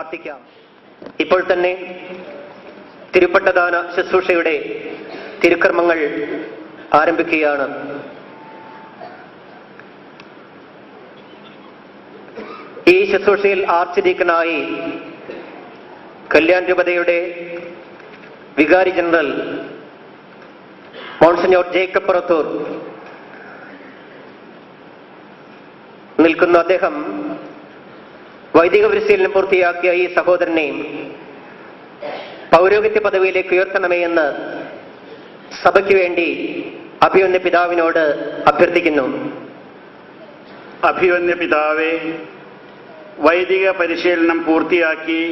പ്രാർത്ഥിക്കാം. ഇപ്പോൾ തന്നെ തിരുപ്പട്ടദാന ശുശ്രൂഷയുടെ തിരുക്കർമ്മങ്ങൾ ആരംഭിക്കുകയാണ്. ഈ ശുശ്രൂഷയിൽ ആർച്ചിരിക്കനായി കല്യാൺ രൂപതയുടെ വികാരി ജനറൽ മോൺസഞ്ഞോർ ജേക്കബ് പുറത്തൂർ നിൽക്കുന്ന അദ്ദേഹം വൈദിക പരിശീലനം പൂർത്തിയാക്കിയ ഈ സഹോദരനെയും പൗരോഹിത്യ പദവിയിലേക്ക് ഉയർത്തണമേ എന്ന് സഭയ്ക്ക് വേണ്ടി അഭിവന്യ പിതാവിനോട് അഭ്യർത്ഥിക്കുന്നു. അഭിവന്യ പിതാവേ വൈദിക പരിശീലനം പൂർത്തിയാക്കി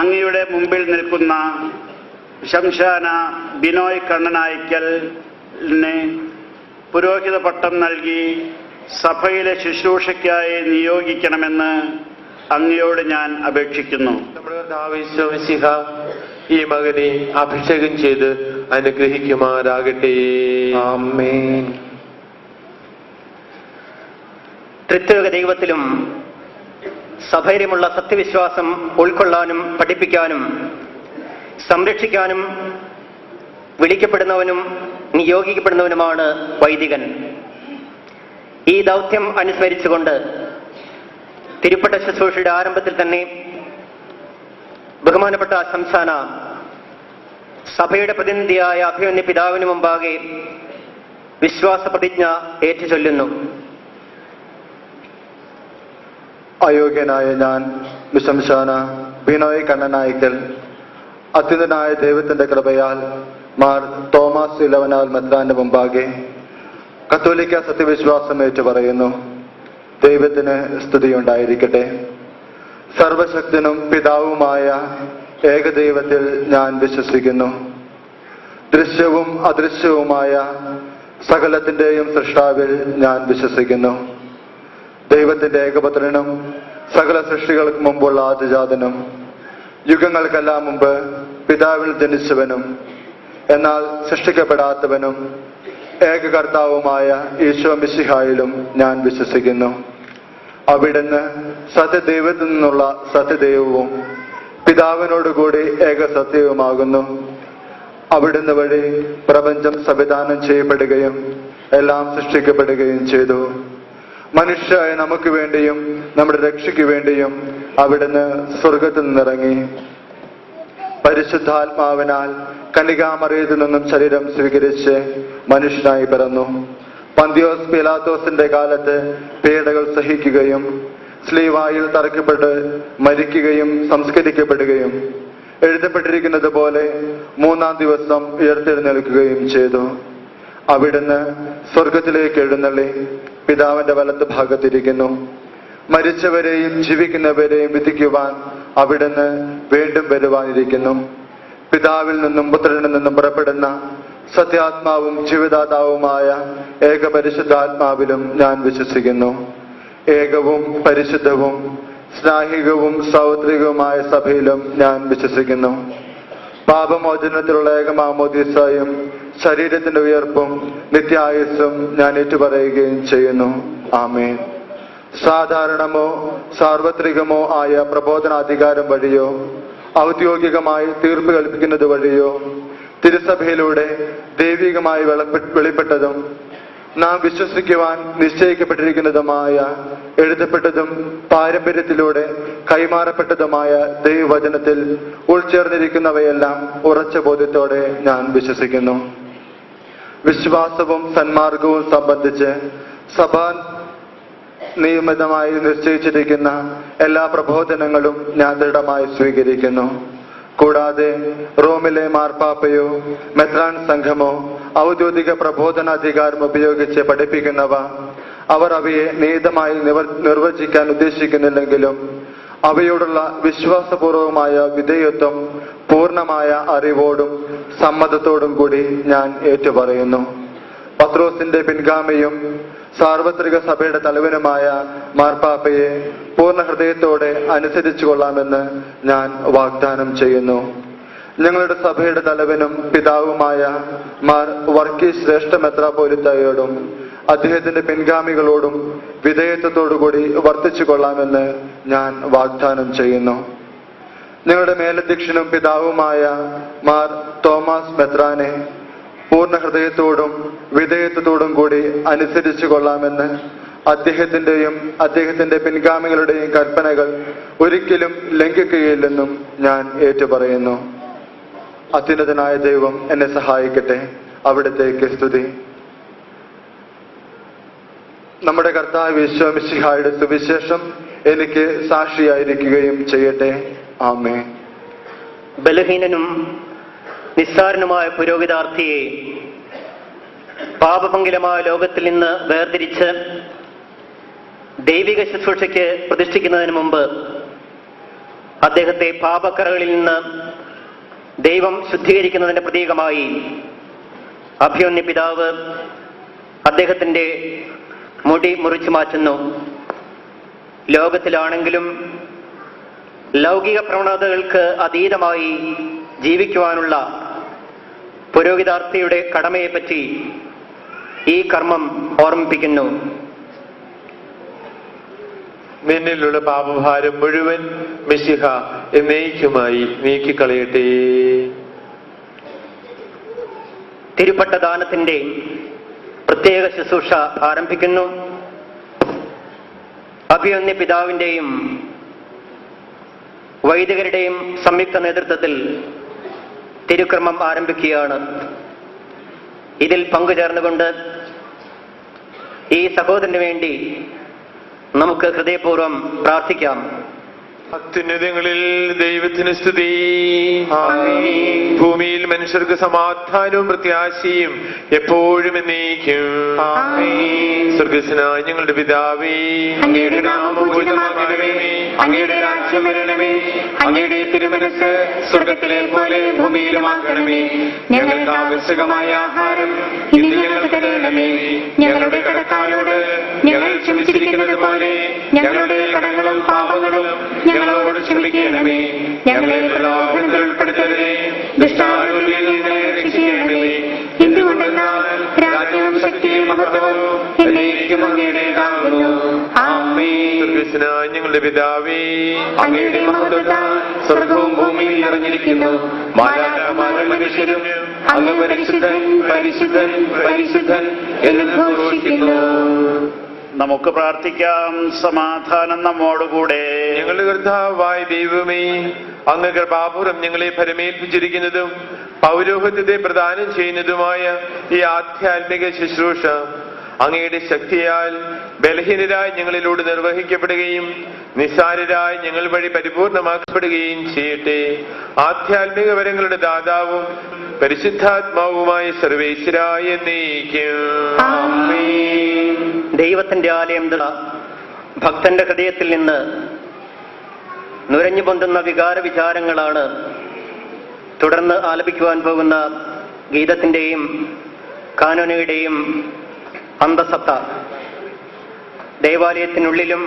അങ്ങയുടെ മുമ്പിൽ നിൽക്കുന്ന ശംശാന ബിനോയ് കണ്ണനായ്ക്കലിനെ പുരോഹിത പട്ടം നൽകി സഭയിലെ ശുശ്രൂഷയ്ക്കായി നിയോഗിക്കണമെന്ന് അങ്ങയോട് ഞാൻ അപേക്ഷിക്കുന്നു. നമ്മുടെ ഈ മകനെ അഭിഷേകം ചെയ്ത് അനുഗ്രഹിക്കുമാരാകട്ടെ ആമേൻ. ത്രിത്വക ദൈവത്തിലും സഭൈര്യമുള്ള സത്യവിശ്വാസം ഉൾക്കൊള്ളാനും പഠിപ്പിക്കാനും സംരക്ഷിക്കാനും വിളിക്കപ്പെടുന്നവനും നിയോഗിക്കപ്പെടുന്നവനുമാണ് വൈദികൻ. ഈ ദൗത്യം അനുസ്മരിച്ചുകൊണ്ട് തിരുപ്പട്ട ശുശ്രൂഷയുടെ ആരംഭത്തിൽ തന്നെ ബഹുമാനപ്പെട്ട സംസ്ഥാന സഭയുടെ പ്രതിനിധിയായ അഭിമന്യ പിതാവിന് മുമ്പാകെ വിശ്വാസ പ്രതിജ്ഞ ഏറ്റുചൊല്ലുന്നു. അയോഗ്യനായ ഞാൻ വിശംശാന ബിനോയ് കണ്ണനായിക്കൽ അത്യുതനായ ദൈവത്തിന്റെ കൃപയാൽ മാർ തോമസ് ഇലവനാൽ മെത്രാന്റെ മുമ്പാകെ കത്തോലിക്ക സത്യവിശ്വാസം ഏറ്റു പറയുന്നു ദൈവത്തിന് സ്തുതിയുണ്ടായിരിക്കട്ടെ. സർവശക്തനും പിതാവുമായ ഏകദൈവത്തിൽ ഞാൻ വിശ്വസിക്കുന്നു. ദൃശ്യവും അദൃശ്യവുമായ സകലത്തിന്റെയും സൃഷ്ടാവിൽ ഞാൻ വിശ്വസിക്കുന്നു. ദൈവത്തിന്റെ ഏകപുത്രനും സകല സൃഷ്ടികൾക്ക് മുമ്പുള്ള ആദിജാതനും യുഗങ്ങൾക്കെല്ലാം മുമ്പ് പിതാവിൽ ജനിച്ചവനും എന്നാൽ സൃഷ്ടിക്കപ്പെടാത്തവനും ഏകകർത്താവുമായ ഈശോ മിശിഹായിലും ഞാൻ വിശ്വസിക്കുന്നു. അവിടുന്ന് സത്യദൈവത്തിൽ നിന്നുള്ള സത്യദൈവവും പിതാവിനോടുകൂടി ഏകസത്യവുമാകുന്നു അവിടുന്ന് വഴി പ്രപഞ്ചം സംവിധാനം ചെയ്യപ്പെടുകയും എല്ലാം സൃഷ്ടിക്കപ്പെടുകയും ചെയ്തു. മനുഷ്യായ നമുക്ക് വേണ്ടിയും നമ്മുടെ രക്ഷയ്ക്ക് വേണ്ടിയും അവിടുന്ന് സ്വർഗത്തിൽ നിന്നിറങ്ങി. പരിശുദ്ധാത്മാവിനാൽ കണികാമറിയത്തിൽ നിന്നും ശരീരം സ്വീകരിച്ച് മനുഷ്യനായി പിറന്നു. പന്തിയോസ് പിലാത്തോസിന്റെ കാലത്ത് പീഡകൾ സഹിക്കുകയും സ്ലീവായിൽ തറക്കപ്പെട്ട് മരിക്കുകയും സംസ്കരിക്കപ്പെടുകയും എഴുതപ്പെട്ടിരിക്കുന്നത് പോലെ മൂന്നാം ദിവസം ഉയർത്തെഴുന്നേൽക്കുകയും ചെയ്തു. അവിടുന്ന് സ്വർഗത്തിലേക്ക് എഴുന്നള്ളി പിതാവിന്റെ വലത്ത് ഭാഗത്തിരിക്കുന്നു മരിച്ചവരെയും ജീവിക്കുന്നവരെയും വിധിക്കുവാൻ അവിടുന്ന് വീണ്ടും വരുവാനിരിക്കുന്നു. പിതാവിൽ നിന്നും പുത്രനിൽ നിന്നും പുറപ്പെടുന്ന സത്യാത്മാവും ജീവിതാതാവുമായ ഏകപരിശുദ്ധാത്മാവിലും ഞാൻ വിശ്വസിക്കുന്നു. ഏകവും പരിശുദ്ധവും സ്നാഹികവും സൗത്രികവുമായ സഭയിലും ഞാൻ വിശ്വസിക്കുന്നു. പാപമോചനത്തിലുള്ള ഏകമാമോദീസായും ശരീരത്തിന്റെ ഉയർപ്പും നിത്യായുസ്സും ഞാൻ ഏറ്റുപറയുകയും ചെയ്യുന്നു. ആമേൻ. സാധാരണമോ സാർവത്രികമോ ആയ പ്രബോധനാധികാരം വഴിയോ ഔദ്യോഗികമായി തീർപ്പ് കൽപ്പിക്കുന്നത് വഴിയോ തിരുസഭയിലൂടെ ദൈവികമായി വെളപ്പെ- വെളിപ്പെട്ടതും നാം വിശ്വസിക്കുവാൻ നിശ്ചയിക്കപ്പെട്ടിരിക്കുന്നതുമായ എഴുതപ്പെട്ടതും പാരമ്പര്യത്തിലൂടെ കൈമാറപ്പെട്ടതുമായ ദൈവവചനത്തിൽ ഉൾച്ചേർന്നിരിക്കുന്നവയെല്ലാം ഉറച്ച ബോധ്യത്തോടെ ഞാൻ വിശ്വസിക്കുന്നു. വിശ്വാസവും സന്മാർഗവും സംബന്ധിച്ച് സഭാ നിയമിതമായി നിശ്ചയിച്ചിരിക്കുന്ന എല്ലാ പ്രബോധനങ്ങളും ഞാൻ ദൃഢമായി സ്വീകരിക്കുന്നു. കൂടാതെ റോമിലെ മാർപ്പാപ്പയോ മെത്രാൻ സംഘമോ ഔദ്യോഗിക പ്രബോധനാധികാരം ഉപയോഗിച്ച് പഠിപ്പിക്കുന്നവ അവർ അവയെ നിയതമായി നിർവചിക്കാൻ ഉദ്ദേശിക്കുന്നില്ലെങ്കിലും അവയോടുള്ള വിശ്വാസപൂർവമായ വിധേയത്വം പൂർണമായ അറിവോടും സമ്മതത്തോടും കൂടി ഞാൻ ഏറ്റുപറയുന്നു. പത്രോസിന്റെ പിൻഗാമിയും സാർവത്രിക സഭയുടെ തലവനുമായ മാർപ്പാപ്പയെ പൂർണ ഹൃദയത്തോടെ അനുസരിച്ചു കൊള്ളാമെന്ന് ഞാൻ വാഗ്ദാനം ചെയ്യുന്നു. ഞങ്ങളുടെ സഭയുടെ തലവനും പിതാവുമായ മാർ വർക്കി ശ്രേഷ്ഠ മെത്രാപോലിത്തയോടും അദ്ദേഹത്തിന്റെ പിൻഗാമികളോടും വിധേയത്വത്തോടുകൂടി വർത്തിച്ചു കൊള്ളാമെന്ന് ഞാൻ വാഗ്ദാനം ചെയ്യുന്നു. നിങ്ങളുടെ മേലധ്യക്ഷനും പിതാവുമായ മാർ തോമസ് മെത്രാനെ പൂർണ ഹൃദയത്തോടും വിധേയത്വത്തോടും കൂടി അനുസരിച്ചു കൊള്ളാമെന്ന് അദ്ദേഹത്തിന്റെയും അദ്ദേഹത്തിന്റെ പിൻഗാമികളുടെയും കൽപ്പനകൾ ഒരിക്കലും ലംഘിക്കുകയില്ലെന്നും ഞാൻ ഏറ്റുപറയുന്നു. അത്യുന്നതനായ ദൈവം എന്നെ സഹായിക്കട്ടെ. അവിടത്തേക്ക് സ്തുതി. നമ്മുടെ കർത്താവ് വിശ്വമിശിഹായുടെ സുവിശേഷം എനിക്ക് സാക്ഷിയായിരിക്കുകയും ചെയ്യട്ടെ. ആമേ ബലഹീനനും നിസ്സാരനുമായ പുരോഹിതാർത്ഥിയെ പാപമംഗലമായ ലോകത്തിൽ നിന്ന് വേർതിരിച്ച് ദൈവിക ശുശ്രൂഷയ്ക്ക് പ്രതിഷ്ഠിക്കുന്നതിന് മുമ്പ് അദ്ദേഹത്തെ പാപക്കറകളിൽ നിന്ന് ദൈവം ശുദ്ധീകരിക്കുന്നതിന്റെ പ്രതീകമായി അഭ്യോന്യ പിതാവ് അദ്ദേഹത്തിന്റെ മുടി മുറിച്ചു മാറ്റുന്നു. ലോകത്തിലാണെങ്കിലും ലൗകിക പ്രവണതകൾക്ക് അതീതമായി ജീവിക്കുവാനുള്ള പുരോഹിതാർത്ഥിയുടെ കടമയെപ്പറ്റി ഈ കർമ്മം ഓർമ്മിപ്പിക്കുന്നു. നിന്നിലുള്ള പാപഭാരം മുഴുവൻ മിശിഹ എന്നേക്കുമായി നീക്കിക്കളയട്ടെ. തിരുപ്പട്ട ദാനത്തിന്റെ പ്രത്യേക ശുശ്രൂഷ ആരംഭിക്കുന്നു. അഭിയന്യ പിതാവിന്റെയും വൈദികരുടെയും സംയുക്ത നേതൃത്വത്തിൽ തിരുക്രമം ആരംഭിക്കുകയാണ്. ഇതിൽ പങ്കുചേർന്നുകൊണ്ട് ഈ സഹോദരന് വേണ്ടി നമുക്ക് ഹൃദയപൂർവം പ്രാർത്ഥിക്കാം. അത്യുന്നതങ്ങളിൽ ദൈവത്തിന് സ്തുതി. ഭൂമിയിൽ മനുഷ്യർക്ക് സമാധാനവും പ്രത്യാശയും എപ്പോഴും എന്നേക്കും. സ്വർഗസ്നായ ഞങ്ങളുടെ പിതാവേ അങ്ങയുടെ അങ്ങയുടെ രാജ്യം വരണമേ. അങ്ങയുടെ തിരുമനസ് സ്വർഗത്തിലെ പോലെ ഭൂമിയിലുമാകണമേ. ഞങ്ങൾക്ക് ആവശ്യകമായ ആഹാരം ഇന്ന് ഞങ്ങൾക്ക് ഞങ്ങളുടെ കടക്കാരോട് ഞങ്ങൾ ക്ഷമിച്ചിരിക്കുന്നത് പോലെ ഞങ്ങളുടെ കടങ്ങളും പാപങ്ങളും ഞങ്ങളോട് ക്ഷമിക്കണമേ. ഞങ്ങളെ പ്രലോഭനത്തിൽ ഉൾപ്പെടുത്തരുതേ. ദുഷ്ടാരൂപിയിൽ നിന്ന് രക്ഷിക്കണമേ. എന്തുകൊണ്ടെന്നാൽ രാജ്യവും ശക്തിയും മഹത്വവും എന്നേക്കും അങ്ങയുടേതാകുന്നു. ഞങ്ങളുടെ പിതാവേ അങ്ങയുടെ മഹത്വത്താൽ സ്വർഗവും ഭൂമിയിൽ നിറഞ്ഞിരിക്കുന്നു. മാലാഖമാരും മനുഷ്യരും അങ്ങ് പരിശുദ്ധൻ പരിശുദ്ധൻ പരിശുദ്ധൻ എന്ന് ഘോഷിക്കുന്നു. നമുക്ക് പ്രാർത്ഥിക്കാം. സമാധാനം നമ്മോടുകൂടെ. ഞങ്ങളുടെ കർത്താവായ ദൈവമേ അങ്ങ് കൃപാപുരം ഞങ്ങളെ പരമേൽപ്പിച്ചിരിക്കുന്നതും പൗരോഹിത്യത്തെ പ്രദാനം ചെയ്യുന്നതുമായ ഈ ആധ്യാത്മിക ശുശ്രൂഷ അങ്ങയുടെ ശക്തിയാൽ ബലഹീനരായി ഞങ്ങളിലൂടെ നിർവഹിക്കപ്പെടുകയും നിസ്സാരരായി ഞങ്ങൾ വഴി പരിപൂർണമാക്കപ്പെടുകയും ചെയ്യട്ടെ. ആധ്യാത്മിക വരങ്ങളുടെ ദാതാവും പരിശുദ്ധാത്മാവുമായ സർവേശ്വരായ നീക്കും ദൈവത്തിന്റെ ആലയം ഭക്തന്റെ ഹൃദയത്തിൽ നിന്ന് നുരഞ്ഞു പൊന്തുന്ന വികാര വിചാരങ്ങളാണ് തുടർന്ന് ആലപിക്കുവാൻ പോകുന്ന ഗീതത്തിന്റെയും കാനോനയുടെയും അന്തസത്ത. ദേവാലയത്തിനുള്ളിലും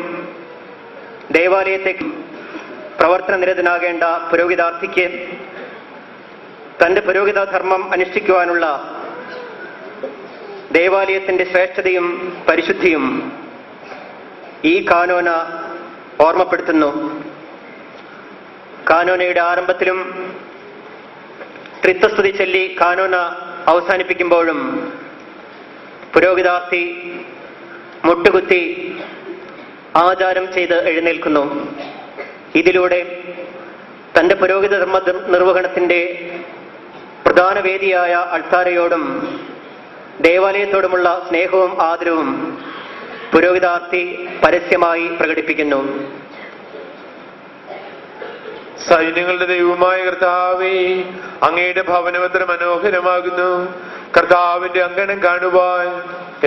ദേവാലയത്തെ പ്രവർത്തന നിരതനാകേണ്ട പുരോഹിതാർത്ഥിക്ക് തന്റെ പുരോഹിത ധർമ്മം അനുഷ്ഠിക്കുവാനുള്ള ദേവാലയത്തിന്റെ ശ്രേഷ്ഠതയും പരിശുദ്ധിയും ഈ കാനോന ഓർമ്മപ്പെടുത്തുന്നു. കാനോനയുടെ ആരംഭത്തിലും ത്രിത്വസ്തുതി ചൊല്ലി കാനോന അവസാനിപ്പിക്കുമ്പോഴും പുരോഹിതാർത്ഥി മുട്ടുകുത്തി ആചാരം ചെയ്ത് എഴുന്നേൽക്കുന്നു. ഇതിലൂടെ തന്റെ പുരോഹിത നിർവഹണത്തിന്റെ പ്രധാന വേദിയായ അൾത്താരയോടും ദേവാലയത്തോടുമുള്ള സ്നേഹവും ആദരവും പുരോഹിതാർത്ഥി പരസ്യമായി പ്രകടിപ്പിക്കുന്നു. സൈന്യങ്ങളുടെ ദൈവമായ കർത്താവേ അങ്ങയുടെ ഭവനം എത്ര മനോഹരമാകുന്നു. കർത്താവിന്റെ അങ്കണം കാണുവാൻ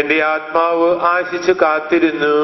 എന്റെ ആത്മാവ് ആശിച്ചു കാത്തിരുന്നു.